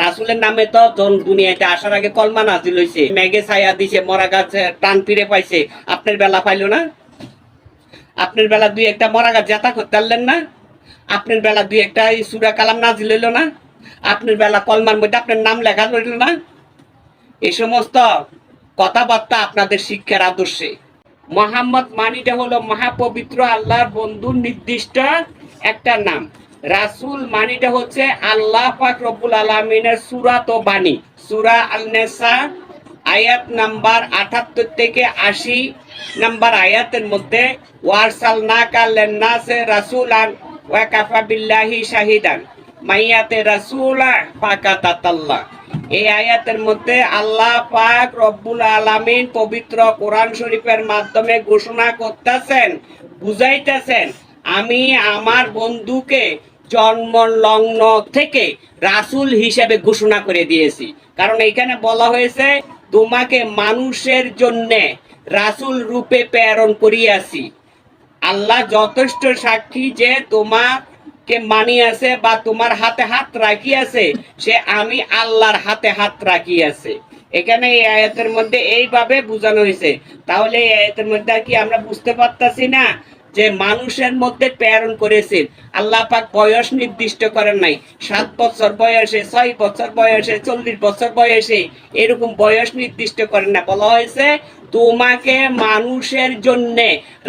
রাসুলের নামে তো জন দুনিয়াতে আসার আগে কলমা নাজিল হয়েছে মেঘে ছায়া দিছে, মরা গাছে টান পাইছে। আপনার বেলা পাইলো না? আপনার বেলা দুই একটা মরা গাছ জাতা করতে না? আপনার বেলা দুই একটা সুরা কালাম নাজিল হইল না? আপনার বেলা কলমার মধ্যে আপনার নাম লেখা রইল না? এই সমস্ত কথাবার্তা আপনাদের শিক্ষার আদর্শে। মোহাম্মদ মানিটা হলো মহাপবিত্র আল্লাহর বন্ধুর নির্দিষ্ট একটা নাম। রাসূল মানিটা হচ্ছে আল্লাহ পাক রব্বুল আলমিনের সুরাত ও বাণী সুরা আল নেসা আয়াত নাম্বার আটাত্তর থেকে আশি নাম্বার আয়াতের মধ্যে ওয়ারসাল না কালেন নাসে রাসুলান ওয়া কাফা বিল্লাহি শাহিদান, মাইয়াতে রাসুলা ফাকাতাতাল্লাহ এই আয়াতের মধ্যে আল্লাহ পাক রব্বুল আলামিন পবিত্র কোরআন শরীফের মাধ্যমে ঘোষণা করতেছেন, বুঝাইতেছেন আমি আমার বন্ধুকে জন্ম লগ্ন থেকে রাসূল হিসেবে ঘোষণা করে দিয়েছি। কারণ এখানে বলা হয়েছে, তোমাকে মানুষের জন্যে রাসূল রূপে প্রেরণ করিয়াছি। আল্লাহ যথেষ্ট সাক্ষী যে তোমাকে মানিয়াছে বা তোমার হাতে হাত রাখিয়াছে, সে আমি আল্লাহর হাতে হাত রাখিয়াছে। এখানে এই আয়াতের মধ্যে এইভাবে বোঝানো হয়েছে। তাহলে এই আয়াতের মধ্যে কি আমরা বুঝতে পারতাছি না? যে মানুষের মধ্যে প্রেরণ করেছেন। আল্লাহ পাক বয়স নির্দিষ্ট করেন নাই। সাত বছর বয়সে, ছয় বছর বয়সে, চল্লিশ বছর বয়সে এরকম বয়স নির্দিষ্ট করেন না। বলা হয়েছে, তোমাকে মানুষের জন্য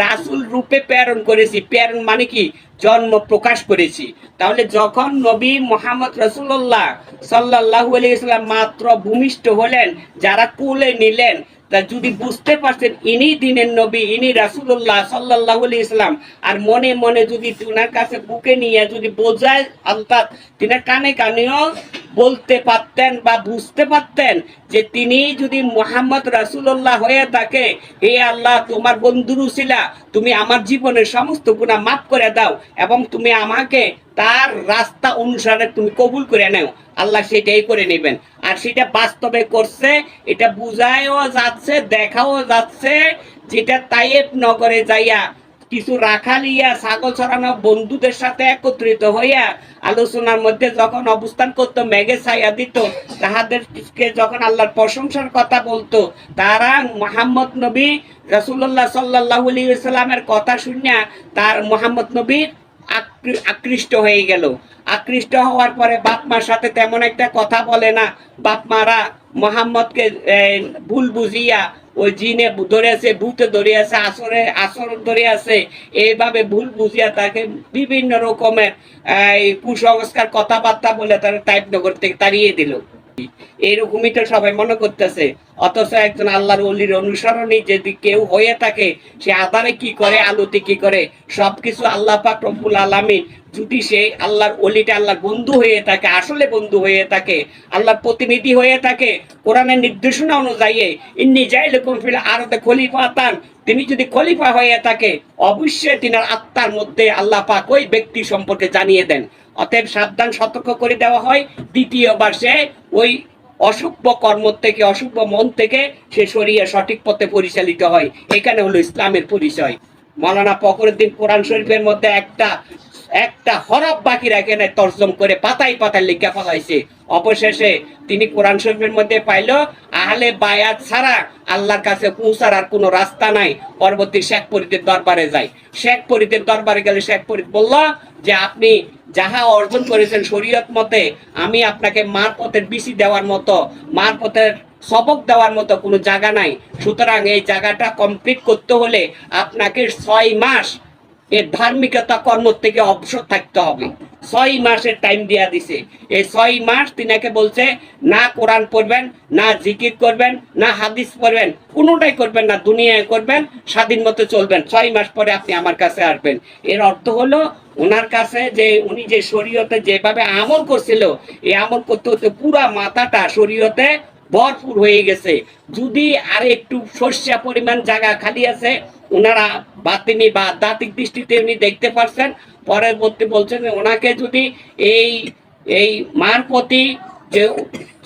রাসূল রূপে প্রেরণ করেছি। প্রেরণ মানে কি? জন্ম প্রকাশ করেছি। তাহলে যখন নবী মোহাম্মদ রসুল্লাহ সাল্লাহ ইসলাম মাত্র ভূমিষ্ঠ হলেন, যারা কুলে নিলেন তা যদি বুঝতে পারছেন, ইনি দিনের নবী, ইনি রাসুল্লাহ সাল্লাহ ইসলাম আর মনে মনে যদি তিনার কাছে বুকে নিয়ে যদি বোঝায়, অর্থাৎ তিনার কানে কানেও বলতে পারতেন বা বুঝতে পারতেন যে তিনি যদি মোহাম্মদ রাসুল্লাহ হয়ে থাকে, হে আল্লাহ, তোমার বন্ধুর ছিলা তুমি আমার জীবনের সমস্ত গুণা মাফ করে দাও এবং তুমি আমাকে তার রাস্তা অনুসারে তুমি কবুল করে নাও। আল্লাহ সেটাই করে নেবেন। আর সেটা বাস্তবে করছে, এটা বুঝায়ও যাচ্ছে, দেখাও যাচ্ছে, যেটা তাইয়েব নগরে যাইয়া কিছু রাখালিয়া ছাগল ছড়ানো বন্ধুদের সাথে একত্রিত হইয়া আলোচনার মধ্যে যখন অবস্থান করতো, মেঘে ছায়া দিত, তাহাদেরকে যখন আল্লাহর প্রশংসার কথা বলতো, তারা মোহাম্মদ নবী রসুল্লাহ সাল্লাহ সাল্লামের কথা শুনিয়া তার মোহাম্মদ নবীর আকৃষ্ট হয়ে গেল। আকৃষ্ট হওয়ার পরে বাপ মার সাথে তেমন একটা কথা বলে না। বাপ মারা মোহাম্মদকে ভুল বুঝিয়া ওই জিনে ধরে আছে ভূতে ধরে আছে আসরে, আসর ধরে আছে এইভাবে ভুল বুঝিয়া তাকে বিভিন্ন রকমের কুসংস্কার, কথাবার্তা বলে তারা টাইপনগর থেকে তাড়িয়ে দিল। এরকমই তো সবাই মনে করতেছে। অথচ একজন আল্লাহর অলির অনুসরণে যদি কেউ হয়ে থাকে, সে আধারে কি করে, আলোতে কি করে? সবকিছু আল্লাহ পাক রব্বুল আলামিন যদি সে আল্লাহর অলিটা আল্লাহর বন্ধু হয়ে থাকে, আসলে বন্ধু হয়ে থাকে, আল্লাহর প্রতিনিধি হয়ে থাকে, কোরআনের নির্দেশনা অনুযায়ী, ইন্নি জাইলুকুম ফিল আরদে খলিফাতান তিনি যদি খলিফা হয়ে থাকে, অবশ্যই তিনার আত্মার মধ্যে আল্লাহ পাক ওই ব্যক্তি সম্পর্কে জানিয়ে দেন। অতএব সাবধান, সতর্ক করে দেওয়া হয়। দ্বিতীয়বার সে ওই অশুভ কর্ম থেকে, অশুভ মন থেকে সে সরিয়ে সঠিক পথে পরিচালিত হয়। এখানে হলো ইসলামের পরিচয়। মৌলানা ফখরুদ্দিন কোরআন শরীফের মধ্যে একটা একটা হরফ বাকি রাখে নাই, তর্জম করে পাতায় পাতায় লিখা ফেলাইছে। অবশেষে তিনি কোরআন শরীফের মধ্যে পাইল, আহলে বায়াত ছাড়া আল্লাহর কাছে পৌঁছার আর কোনো রাস্তা নাই। পরবর্তী শেখ ফরিদের দরবারে যায় শেখ ফরিদের দরবারে গেলে শেখ ফরিদ বলল, যে আপনি যাহা অর্জন করেছেন শরীয়ত মতে, আমি আপনাকে মার পথের বিসি দেওয়ার মতো মার পথের সবক দেওয়ার মতো কোনো জায়গা নাই। সুতরাং এই জায়গাটা কমপ্লিট করতে হলে আপনাকে ছয় মাস এর ধার্মিকতা কর্ম থেকে অবসর থাকতে হবে। ছয় মাসের টাইম দেয়া দিছে। এই ছয় মাস তিনাকে বলছে, না কোরআন পড়বেন, না জিকির করবেন, না হাদিস পড়বেন, কোনোটাই করবেন না, দুনিয়ায় করবেন, স্বাধীন মতো চলবেন। ছয় মাস পরে আপনি আমার কাছে আসবেন। এর অর্থ হলো ওনার কাছে যে, উনি যে শরীয়তে যেভাবে আমল করছিল, এই আমল করতে করতে পুরা মাথাটা শরীয়তে ভরপুর হয়ে গেছে। যদি আর একটু সর্ষা পরিমাণ জায়গা খালি আছে, ওনারা বাতিনি বা দাতিক দৃষ্টিতে উনি দেখতে পারছেন। পরবর্তী বলছেন ওনাকে যদি এই এই মার প্রতি যে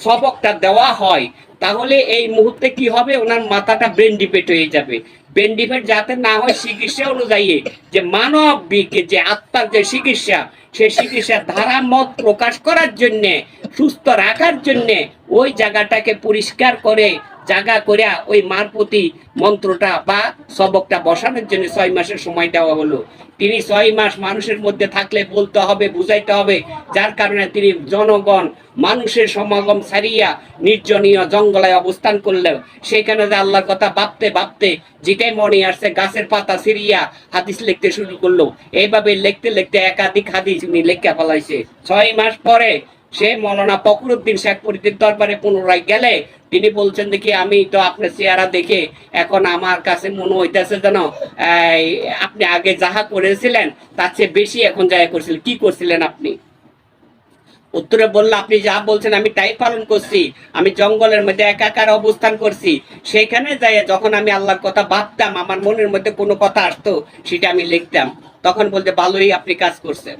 সবকটা দেওয়া হয়, তাহলে এই মুহূর্তে কি হবে? ওনার মাথাটা ব্রেন ডিপেট হয়ে যাবে। ব্রেন ডিপেট যাতে না হয়, চিকিৎসা অনুযায়ী যে মানব বিকে যে আত্মার যে চিকিৎসা সে চিকিৎসার ধারা মত প্রকাশ করার জন্যে সুস্থ রাখার জন্যে ওই জায়গাটাকে পরিষ্কার করে জায়গা করে ওই মার প্রতি মন্ত্রটা বা সবকটা বসানোর জন্য ছয় মাসের সময় দেওয়া হলো। তিনি ছয় মাস মানুষের মধ্যে থাকলে বলতে হবে, বুঝাইতে হবে, যার কারণে তিনি জনগণ, মানুষের সমাগম ছাড়িয়া নির্জনীয় জঙ্গলায় অবস্থান করলেও সেখানে যে আল্লাহর কথা ভাবতে ভাবতে যেটাই মনে আসছে, গাছের পাতা সিরিয়া হাদিস লিখতে শুরু করল। এইভাবে লিখতে লিখতে একাধিক হাদিস উনি লেখা ফেলাইছে। ছয় মাস পরে সে মৌলানা ফখরুদ্দিন শেখ ফরিদের দরবারে পুনরায় গেলে, তিনি বলছেন দেখি আমি তো আপনার চেহারা দেখে এখন আমার কাছে মনে হইতেছে যেন আপনি আগে যাহা করেছিলেন, তার চেয়ে বেশি এখন যা করছিলেন, কি করছিলেন আপনি? উত্তরে বলল, আপনি যা বলছেন আমি তাই পালন করছি, আমি জঙ্গলের মধ্যে একাকার অবস্থান করছি। সেখানে যাই যখন আমি আল্লাহর কথা ভাবতাম, আমার মনের মধ্যে কোনো কথা আসতো, সেটা আমি লিখতাম। তখন বলতে, ভালোই আপনি কাজ করছেন।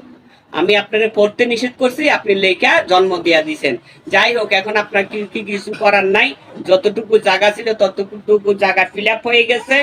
আমি আপনাকে পড়তে নিষেধ করছি, আপনি লেখা জন্ম দিয়া দিছেন। যাই হোক, এখন আপনার কি কি কিছু করার নাই। যতটুকু জায়গা ছিল, ততটুকু জায়গা ফিল হয়ে গেছে।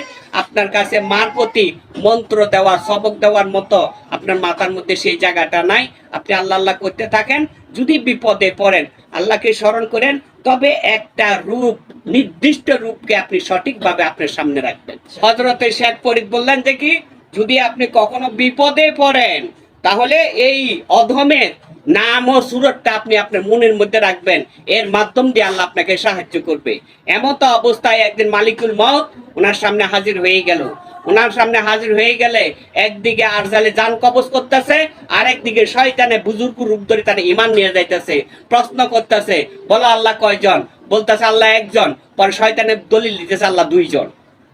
আপনার কাছে মার প্রতি মন্ত্র দেওয়ার সবক দেওয়ার মতো আপনার মাথার মধ্যে সেই জায়গাটা নাই। আপনি আল্লাহ আল্লাহ করতে থাকেন। যদি বিপদে পড়েন, আল্লাহকে স্মরণ করেন, তবে একটা রূপ, নির্দিষ্ট রূপকে আপনি সঠিকভাবে আপনার সামনে রাখবেন। হজরতে শেখ ফরিদ বললেন যে কি, যদি আপনি কখনো বিপদে পড়েন তাহলে এই অধমের নাম ও সুরতটা আপনি আপনার মনের মধ্যে রাখবেন। এর মাধ্যম দিয়ে আল্লাহ আপনাকে সাহায্য করবে। এমন তো অবস্থায় একদিন মালিকুল মত ওনার সামনে হাজির হয়ে গেল। ওনার সামনে হাজির হয়ে গেলে একদিকে আরজালে যান কবজ করতেছে আর একদিকে শয়তানে বুজুর্গ রূপ ধরে তার ইমান নিয়ে যাইতেছে। প্রশ্ন করতেছে, বলো আল্লাহ কয়জন? বলতেছে আল্লাহ একজন, পরে শয়তানের দলিল দিতেছে আল্লাহ দুইজন।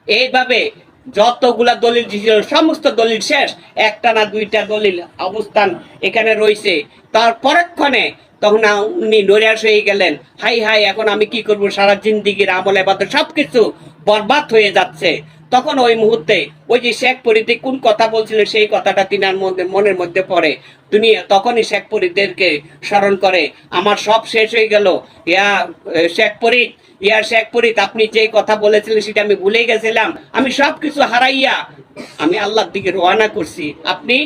এইভাবে যতগুলা দলিল ছিল সমস্ত দলিল শেষ। একটা না দুইটা দলিল অবস্থান এখানে রয়েছে। তার পরক্ষণে তখন উনি নৈরাশ হয়ে গেলেন। হাই হাই, এখন আমি কি করব? সারা জিন্দিগির আমলে সব সবকিছু বরবাদ হয়ে যাচ্ছে। তখন ওই মুহূর্তে ওই যে শেখ পরিদি কোন কথা বলছিল সেই কথাটা তিনার মধ্যে, মনের মধ্যে পড়ে। তিনি তখনই শেখ পরিদেরকে স্মরণ করে, আমার সব শেষ হয়ে গেল। ইয়া শেখ পরিদ ইয়া শেখ পরিত আপনি যে কথা বলেছিলেন সেটা আমি ভুলে গেছিলাম। আমি সব কিছু হারাইয়া, আমি আল্লাহর দিকে রওনা করছি। আপনি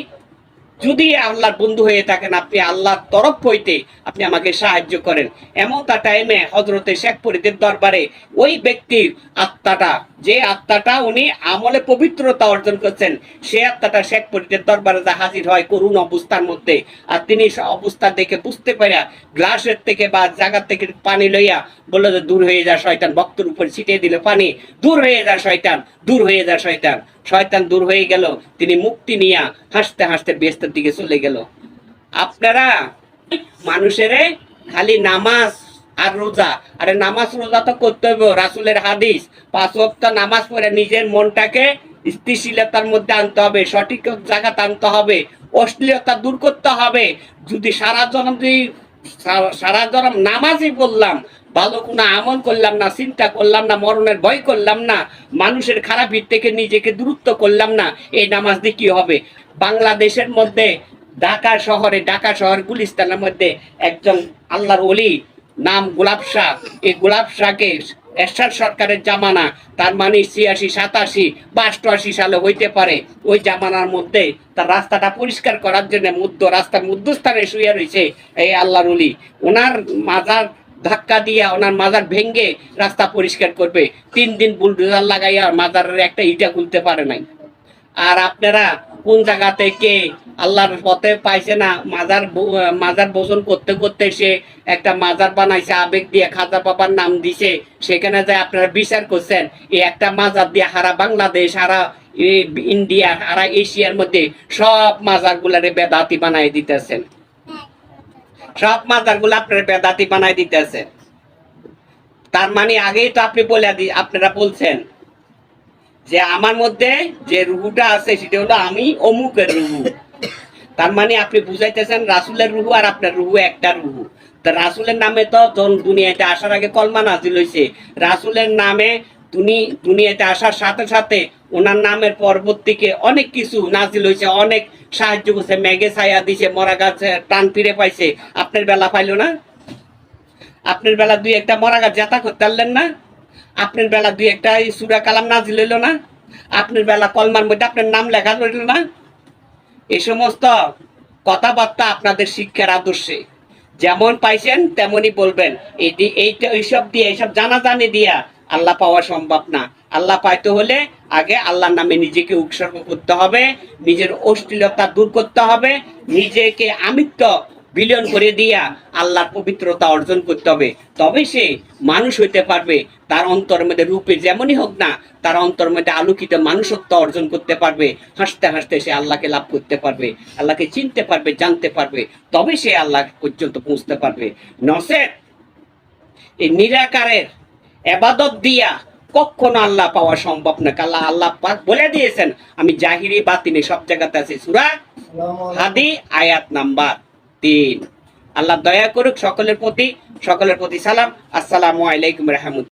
যদি আল্লাহর বন্ধু হয়ে থাকেন, আপনি আল্লাহর তরফ হইতে আপনি আমাকে সাহায্য করেন। এমনটা টাইমে হজরতে শেখ ফরিদের দরবারে ওই ব্যক্তির আত্মাটা, যে আত্মাটা উনি আমলে পবিত্রতা অর্জন করছেন, সে আত্মাটা শেখ ফরিদের দরবারে যা হাজির হয় করুণ অবস্থার মধ্যে। আর তিনি অবস্থা দেখে বুঝতে পারা গ্লাসের থেকে বা জায়গার থেকে পানি লইয়া বলল যে, দূর হয়ে যা শয়তান। ভক্তর উপর ছিটিয়ে দিল পানি, দূর হয়ে যা শয়তান, দূর হয়ে যা শয়তান। শয়তান দূর হয়ে গেল, তিনি মুক্তি নিয়ে হাসতে হাসতে ব্যস্তের দিকে চলে গেল। আপনারা মানুষের খালি নামাজ আর রোজা, আরে নামাজ রোজা তো করতে হবে রাসুলের হাদিস। পাঁচ ওয়াক্ত নামাজ পড়ে নিজের মনটাকে স্থিতিশীলতার মধ্যে আনতে হবে, সঠিক জায়গাতে আনতে হবে, অশ্লীলতা দূর করতে হবে। যদি সারা জন যদি সারা জনম নামাজই বললাম, ভালো কোনো আমল করলাম না, চিন্তা করলাম না, মরণের ভয় করলাম না, মানুষের খারাপ থেকে নিজেকে দূরত্ব করলাম না, এই নামাজ দিয়ে কী হবে? বাংলাদেশের মধ্যে, ঢাকা শহরে, ঢাকা শহর গুলিস্তানের মধ্যে একজন আল্লাহর অলি নাম গোলাপ শাহ এই গোলাপ শাহকে এরশাদ সরকারের জামানা, তার মানে ছিয়াশি, সাতাশি বা অষ্টআশি সালে হইতে পারে। ওই জামানার মধ্যে তার রাস্তাটা পরিষ্কার করার জন্য মধ্য, রাস্তার মধ্যস্থানে শুয়ে রয়েছে এই আল্লাহর অলি ওনার মাজার ধাক্কা দিয়া, ওনার মাজার ভেঙ্গে রাস্তা পরিষ্কার করবে। তিন দিন বুলডোজার লাগাইয়া মাজারের একটা ইটা খুলতে পারে নাই। আর আপনারা কোন জায়গা থেকে আল্লাহর পথে পাইছে না। মাজার মাজার ভোজন করতে করতে সে একটা মাজার বানাইছে, আবেগ দিয়ে খাজা বাবার নাম দিছে। সেখানে যায় আপনারা বিচার করছেন এই একটা মাজার দিয়ে হারা বাংলাদেশ হারা ইন্ডিয়া হারা এশিয়ার মধ্যে সব মাজার গুলারে বেদাতি বানাই দিতেছেন। সব মাজারগুলো আপনারা বেদাতি বানাই দিতেছেন। তার মানে আগেই তো আপনি বলে আপনারা বলছেন যে আমার মধ্যে যে রুহুটা আছে, সেটা হলো আমি অমুকের রুহু। তার মানে আপনি বুঝাইতেছেন রাসুলের রুহু আর আপনার রুহু একটা রুহু। তা রাসুলের নামে তো দুনিয়াতে আসার আগে কলমা নাজিল হয়েছে রাসুলের নামে তুমি দুনিয়াতে আসার সাথে সাথে ওনার নামের পরবর্তীকে অনেক কিছু নাজিল হয়েছে অনেক সাহায্য করছে, মেঘে ছায়া দিছে, মরা গাছে টান ফিরে পাইছে। আপনার বেলা পাইলো না? আপনার বেলা দুই একটা মরা গাছ জাতা করতে পারলেন না? আপনার বেলা দুই একটা সুরা কালাম নাজিল হইল না? আপনার বেলা কলমার মধ্যে আপনার নাম লেখা রইল না? এই সমস্ত কথাবার্তা আপনাদের শিক্ষার আদর্শে। যেমন পাইছেন, তেমনই বলবেন। এই এইটা এইসব দিয়ে, এইসব জানাজানি দিয়া আল্লাহ পাওয়া সম্ভব না। আল্লাহ পাইতে হলে আগে আল্লাহর নামে নিজেকে উৎসর্গ করতে হবে, নিজের অশ্লীলতা দূর করতে হবে, নিজেকে আমিত্ব বিলিয়ন করে দিয়া আল্লাহর পবিত্রতা অর্জন করতে হবে। তবে সে মানুষ হইতে পারবে, তার অন্তর মধ্যে রূপে যেমনই হোক না, তার অন্তর মধ্যে আলোকিত মানুষত্ব অর্জন করতে পারবে, হাসতে হাসতে সে আল্লাহকে লাভ করতে পারবে, আল্লাহকে চিনতে পারবে, জানতে পারবে, তবে সে আল্লাহ পর্যন্ত পৌঁছতে পারবে। নসের এই নিরাকারের এবাদত দিয়া কখনো আল্লাহ পাওয়া সম্ভব না। আল্লাহ আল্লাহ পাক বলে দিয়েছেন, আমি জাহিরি, বাতিনি সব জায়গাতে আছি। সুরা হাদি, আয়াত নাম্বার তিন আল্লাহ দয়া করুক সকলের প্রতি সকলের প্রতি সালাম। আসসালামু আলাইকুম রহমতুল্লাহ।